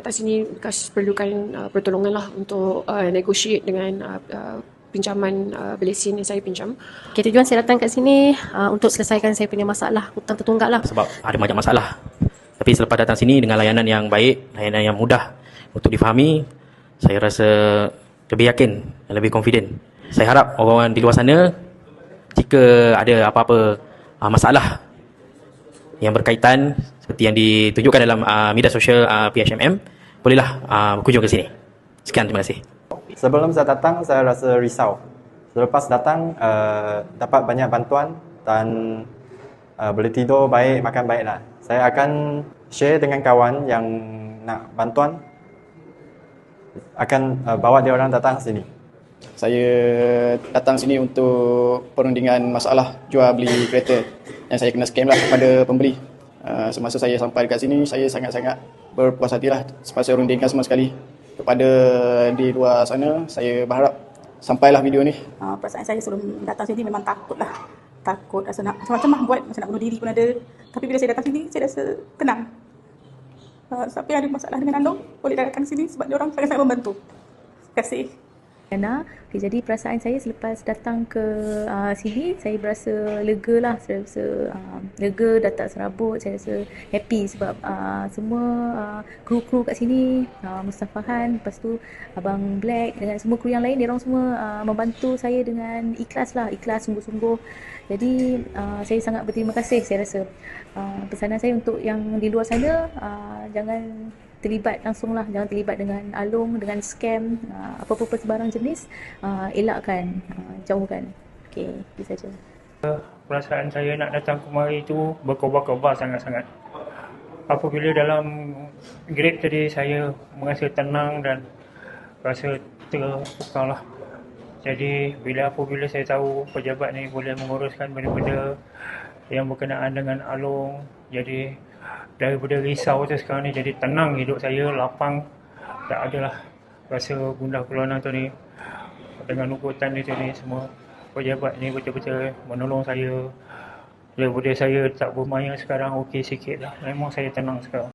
datang sini bekas perlukan uh, pertolongan lah untuk uh, negotiate dengan uh, uh, pinjaman uh, belesin yang saya pinjam. Okay, tujuan saya datang kat sini uh, untuk selesaikan saya punya masalah hutang tertunggak lah. sebab ada banyak masalah. Tapi selepas datang sini dengan layanan yang baik, layanan yang mudah untuk difahami, saya rasa lebih yakin dan lebih confident. Saya harap orang-orang di luar sana jika ada apa-apa uh, masalah yang berkaitan seperti yang ditunjukkan dalam uh, media sosial uh, PHMM, bolehlah uh, berkunjung ke sini. Sekian, terima kasih. Sebelum saya datang, saya rasa risau. Selepas datang, uh, dapat banyak bantuan dan uh, boleh tidur baik, makan baik lah. Saya akan share dengan kawan yang nak bantuan, akan uh, bawa dia orang datang sini. Saya datang sini untuk perundingan masalah jual beli kereta yang saya kena scam lah kepada pembeli. Uh, semasa saya sampai dekat sini, saya sangat-sangat berpuas hati lah sebab saya rundingkan semua sekali. Kepada di luar sana, saya berharap sampailah video ni Uh, perasaan saya sebelum datang sini memang takut lah. Takut rasa nak macam-macam lah buat. Macam nak bunuh diri pun ada. Tapi bila saya datang sini, saya rasa tenang. Uh, siapa yang ada masalah dengan Andong, boleh datang sini sebab dia orang sangat-sangat membantu. Terima kasih. Ana. Okay, jadi perasaan saya selepas datang ke uh, sini, saya berasa lega lah. Saya rasa uh, lega, dah tak serabut. Saya rasa happy sebab uh, semua uh, kru-kru kat sini, uh, Mustafahan, lepas tu Abang Black dengan semua kru yang lain, dia orang semua uh, membantu saya dengan ikhlas lah. Ikhlas, sungguh-sungguh. Jadi uh, saya sangat berterima kasih saya rasa. Uh, pesanan saya untuk yang di luar sana, uh, jangan terlibat langsung lah jangan terlibat dengan alung dengan scam uh, apa-apa sebarang jenis uh, elakkan uh, jauhkan okey itu saja perasaan saya nak datang kemari itu berkobar-kobar sangat-sangat. Apabila dalam grade tadi saya merasa tenang dan rasa terpukau lah. Jadi bila apabila saya tahu pejabat ni boleh menguruskan benda-benda yang berkenaan dengan alung, jadi daripada risau tu sekarang ni jadi tenang hidup saya, lapang. Tak adalah rasa gundah gulana tu ni. Dengan ugutan dia tu ni semua pejabat ni betul-betul menolong saya. Daripada saya tak bermaya sekarang okey sikit lah. Memang saya tenang sekarang